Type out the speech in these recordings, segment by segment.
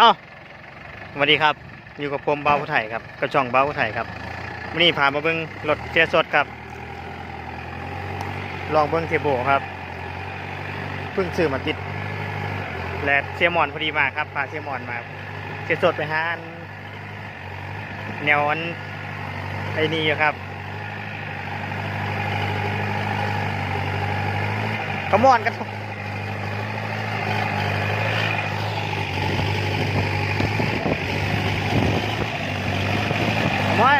เอ้าสวัสดีครับ อยู่กับผมเบาผู้ไทยครับกระช่องเบาผู้ไทยครับวันนี้พามาเบิ้งรถเสียสดครับ ลองเบิ้งเทโบครับ เพิ่งซื้อมาติด และเสียหมอนพอดีมาครับพาเสียหมอนมาเสียสดไปห้านแนวอันไอ้นี่ครับขมอนกัน ว่า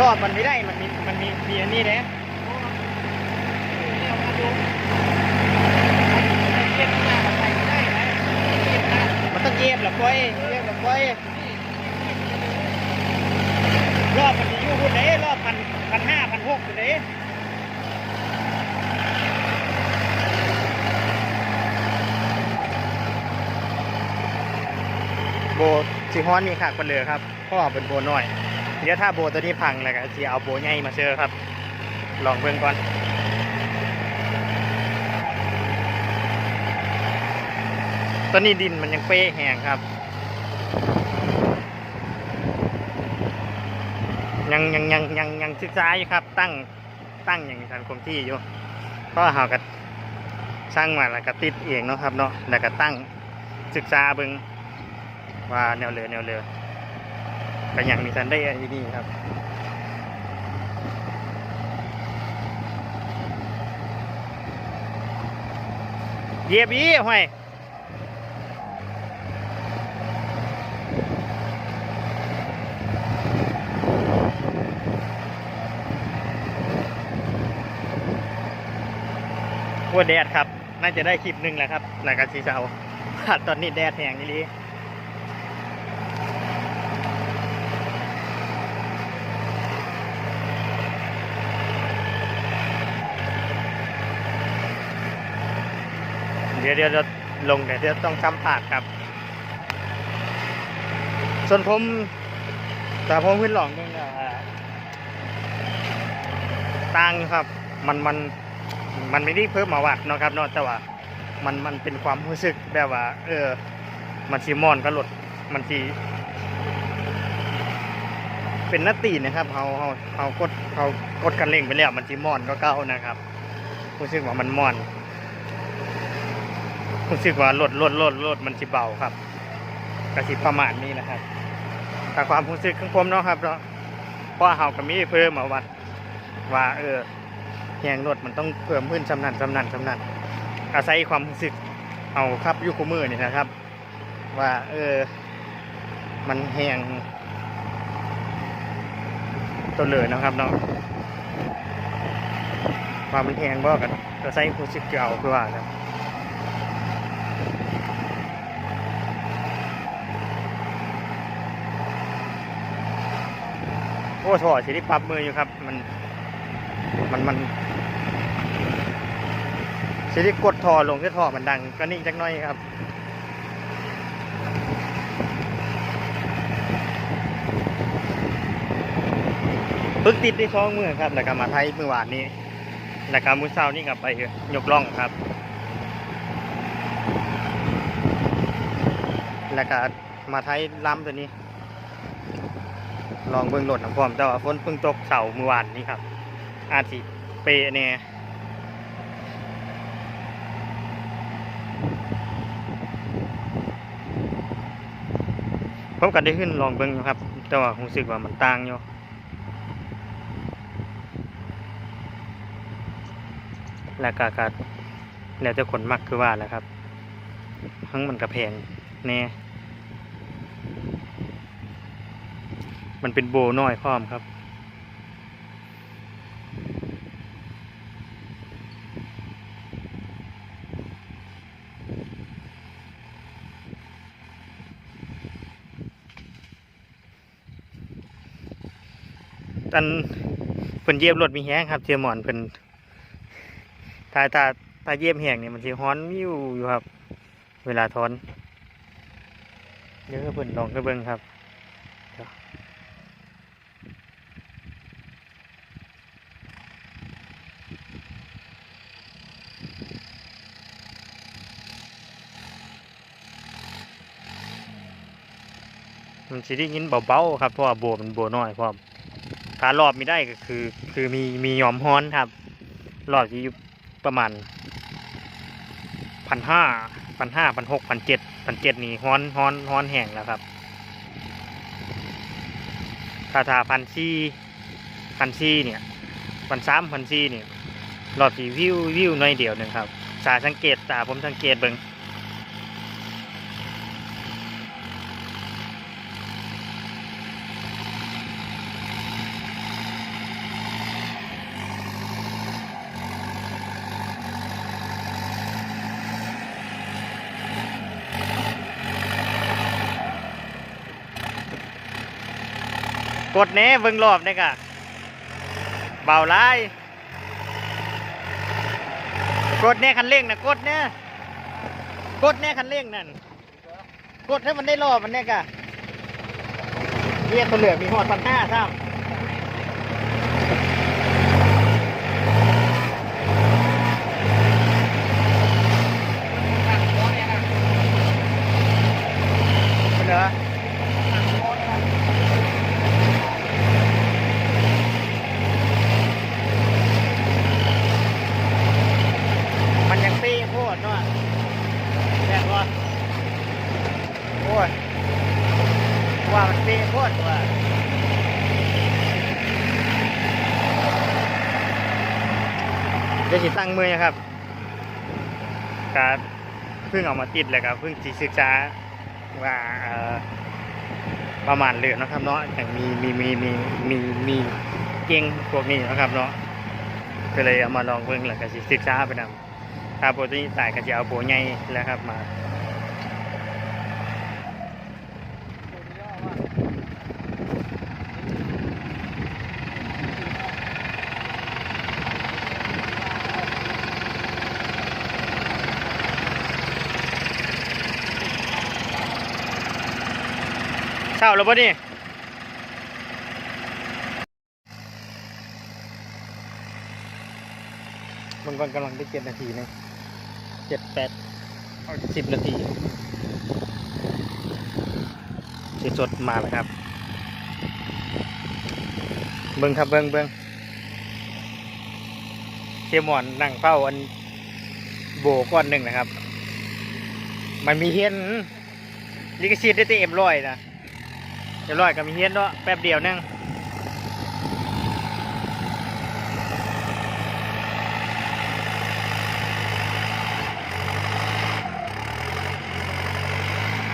รอบมันไม่ได้ มันมีมันมีมีอันนี้นะมันต้องเย็บหรอก้อยเย็บหรอก้อยรอบมันอยู่คนไหนรอบพันพันห้าพันหกอยู่ไหนโบสีฮ้อนมีขากเป็นเรือครับเพราะว่าเป็นโบน้อย เดี๋ยวถ้าโบตัวนี้พังแล้วก็จะเอาโบใหญ่มาเชื่อครับ ลองเบิ่งก่อนตอนนี้ดินมันยังเป้แห้งครับ ยังยังยังยังยังศึกษาอยู่ครับ ตั้งตั้งอย่างสังคมที่อยู่ก็หากับสร้างมาแล้วก็ติดเองเนาะครับเนาะแล้วก็ตั้งศึกษาเบิ่งว่าแนวเรือแนวเรือ ก็ยังมีทันได้อันนี้ครับเยียบอีห้วยว่าแดดครับ น่าจะได้คลิปหนึ่งแหละครับหลังการสีเสาตอนนี้แดดแห้งนี่ลี ดี๋ยวเดี๋ยวจะลงเดี๋ยวเดี๋ยวต้องซ้ำผากครับ ส่วนผม แต่ผมขึ้นหลองนี่เอ่าต่างครับ มันมันมันไม่ได้เพิ่มมาวัดนะครับเนาะแต่ว่ามันมันเป็นความรู้สึกแบบว่า เออ มันชีมอนก็หลดมันชีเป็นนาตีนะครับเขาเขาเขากดเขากดกันเร่งไปแล้วมันชีมอนก็เก้านะครับรู้สึกว่ามันมอน รู้สึกว่ารถรถรถรถมันสิเบาครับกระสิประมาณนี้นะครับแต่ความรู้สึกของผมเนาะครับเนาะเพราะเฮาก็มีเพิ่มมาวัด ว่าเออแหงรถมันต้องเพิ่มขึ้นสำนันสำนันสำนันอาศัยความรู้สึกเอาครับยุคมือนี่นะครับ ว่าเออ มันแหงตัวเลยนะครับเนาะว่ามมันแหงบ่กันก็ใส่ความรู้สึกเก่าคือว่าครั อ้ถอดสิได้ปรับมืออยู่ครับ มัน มันมันสิได้กดถอดลงที่ถอดมันดังก็นิ่งจักน้อยครับปึ๊กติดได้ช่องมือครับแล้วก็มาไทยเมื่อวานนี้แล้วก็มือเช้านี่กลับไปยกล่องครับ แล้วก็มาไทยล้ำตัวนี้ ลองเบิ่งรถน้ำพร้อมแต่ว่าฝนเพิ่งตกเสาร์เมื่อวานนี้ครับ อาจสิเปะแน่ยผมก็ได้ขึ้นลองเบิ่งครับ แต่ว่ารู้สึกว่ามันต่างอยู่แล้วก็ก็แล้วแต่คนมักคือว่าแหละครับทั้งมันก็แพงแน่ มันเป็นโบน้อยพร้อมครับ ตันเพิ่นเยียบรถมีแห้งครับเทียหมอนเพิ่นถ้าถ้าถ้าเยียบแห้งเนี่ยมันสิฮ้อนวิวอยู่ครับ เวลาทอนเดี๋ยวเพิ่นลองไปเบิ่งครับ มันสิได้ยินเบาๆครับเพราะว่าโบมันโบน้อยพร้อมถ้ารอบมีได้ก็คือ คือมีมียอมฮ้อนครับ รอบที่อยู่ประมาณพันห้าพันห้าพันหกพันเจ็ดพันเจ็ดนี่ฮ้อนฮ้อนฮ้อนแห้งแล้วครับถ้าถ้าพันสี่พันสี่เนี่ยพันสามพันสี่เนี่ยรอบที่วิววิวหน้อยเดียวหนึ่งครับสาสังเกตตาผมสังเกตเบิ่ง กดแน่เบิ่งรอบนี่กะเบาหลายกดแน่คันเร่งนะกดแน่กดแน่คันเร่งนั่นกดให้มันได้รอบมันเนี่ยกะเรียกตัวเหลือมีหอดพันห้าซ้ำเหรอ มันยังตีโพดเนาะแย่ก่อนโอ้ยว่ามันตีโพดว่าเดี๋ยวสิตั้งมือนะครับการเพิ่งออกมาติดเลยครับเพิ่งสิศึกษาว่าประมาณเรือนะครับเนาะอย่างมีมีมีมีมีมีเก่งพวกนี้นะครับเนาะก็เลยเอามาลองเพิ่งแล้วก็สิศึกษาไปนำถ้าโปรตีนตายก็จะเอาโปรใหญ่แล้วครับมา เช้าแล้วปะนี่มันก่อนกำลังได้เจ็ดนาทีเนยเจ็ดแปดสิบนาทีสีสดมาแล้วครับ เบิ้งครับเบิ้งเบิ้งเทียมหมอนนั่งเฝ้าอันโบก้อนหนึ่งนะครับ มันมีเฮียนลิขสิทธิ์ได้เต็มร้อยนะ เต็มร้อยก็มีเฮียนเนาะแป๊บเดียวนึง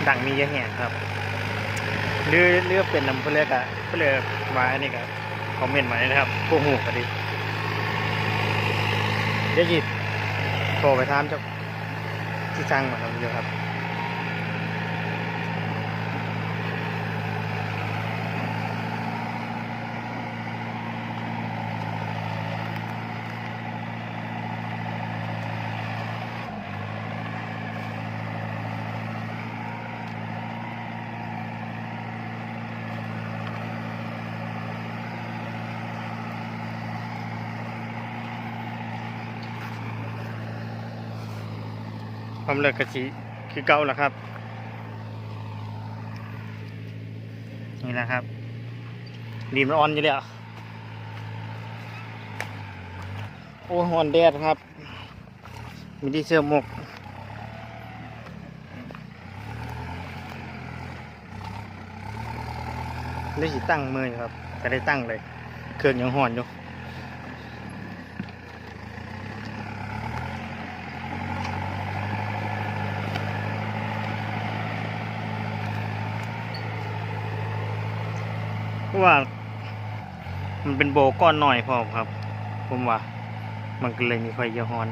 ดังมีเยอะแยะครับเรือเรือเป็นลำเพื่อกอะเพื่อมาอันนี้ก็คอมเมนต์มาเลยนะครับพวกหูก็ดีเดี๋ยวหยิโทรไปถามเจ้าที่จ้างมาทำเยอะครับ ความเลิกกะทิคือเก่าแล้วครับ นี่นะครับดีมันอ่อนอยู่แล้วโอ้หอนแดดครับ มีที่เสื้อหมกได้สิตั้งมืออยู่ครับจะได้ตั้งเลย เครื่องยังหอนอยู่ ราะว่า มันเป็นโบก้อนหน่อยพอครับ ผมว่า มันก็เลยมีไฟเยอะฮอน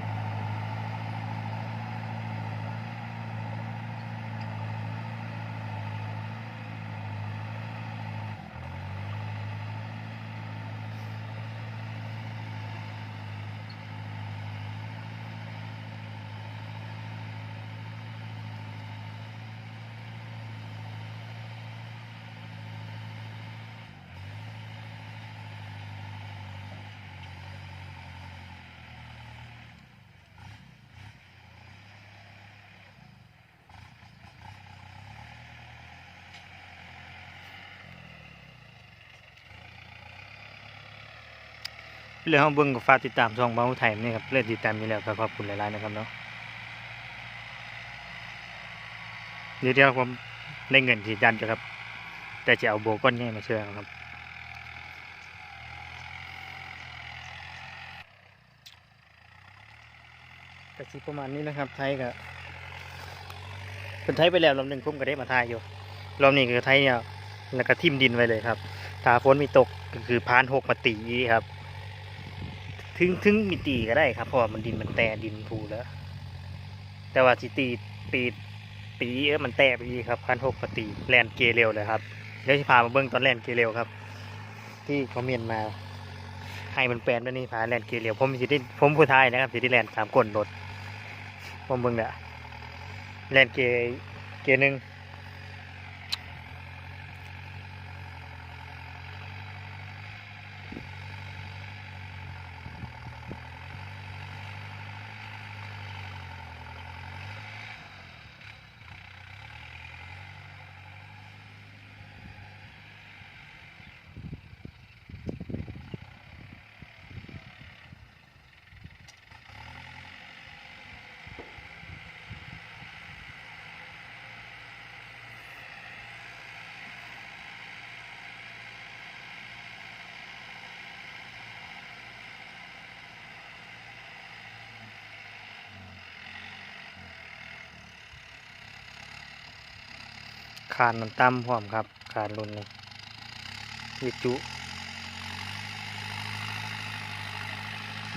เรื่องเฮาเบิ่งก็ฝาติดตามช่องเบาไทยนี่ครับเล่นติดตามอยู่แล้วก็ขอบคุณหลายๆนะครับเนาะเดี๋ยวเดี๋ยวผมได้เงินที่ยันอยู่ครับ แต่จะเอาโบก้อนนี้มาเชื่อครับกะสิประมาณนี้นะครับ ไทยก็เป็นไทยไปแล้วรอบหนึ่งผมก็ได้มาทายอยู่รอบนี้คือไทยเนี่ยแล้วก็ทิ่มดินไว้เลยครับถ้าฝนมีตกก็คือพานหกมาตีครับ ถึงถึงมีตีก็ได้ครับเพราะว่ามันดินมันแต่ดินพูแล้ว แต่ว่าสิตีปีปีเออมันแตะไปอีกครับพันหกมาตีแลนเกเร็วเลยครับเดี๋ยวจะพามาเบิ้งตอนแลนเกเร็วครับ ที่เขาเมียนมาให้มันแปลนด้วยนี่พาแลนเกเร็วผมสิได้ผมผู้ทายนะครับสิได้แลนสามคนรถผมเบิ่งเด้อแลนเกเกหนึ่ง คานมันต่ำพร้อมครับคานรุ่นนี้วิจุ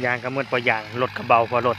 ยางกระมืดปอยางรถกระเบาพอรถ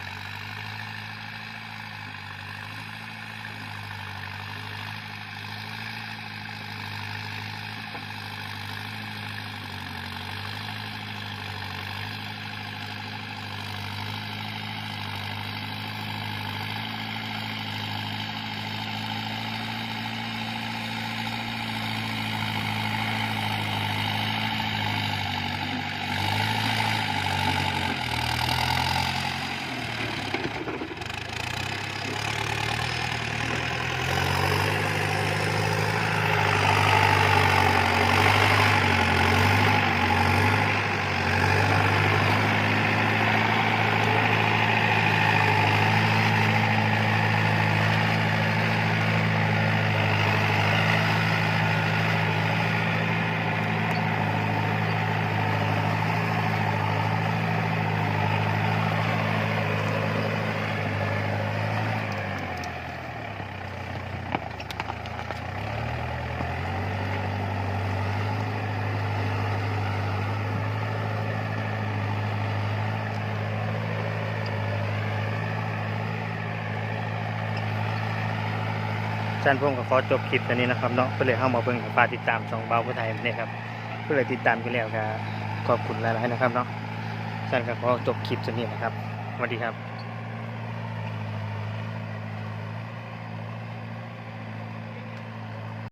ฉันผมก็ขอจบคลิปตัวนี้นะครับเนาะเพื่อเลยเข้ามาเบิ่งฝากติดตามสองเบาผู้ไทยนี่ครับเพื่อเลยติดตามกันแล้วก็ขอบคุณหลายๆนะครับเนาะฉันก็ขอจบคลิปตัวนี้นะครับสวัสดีครับ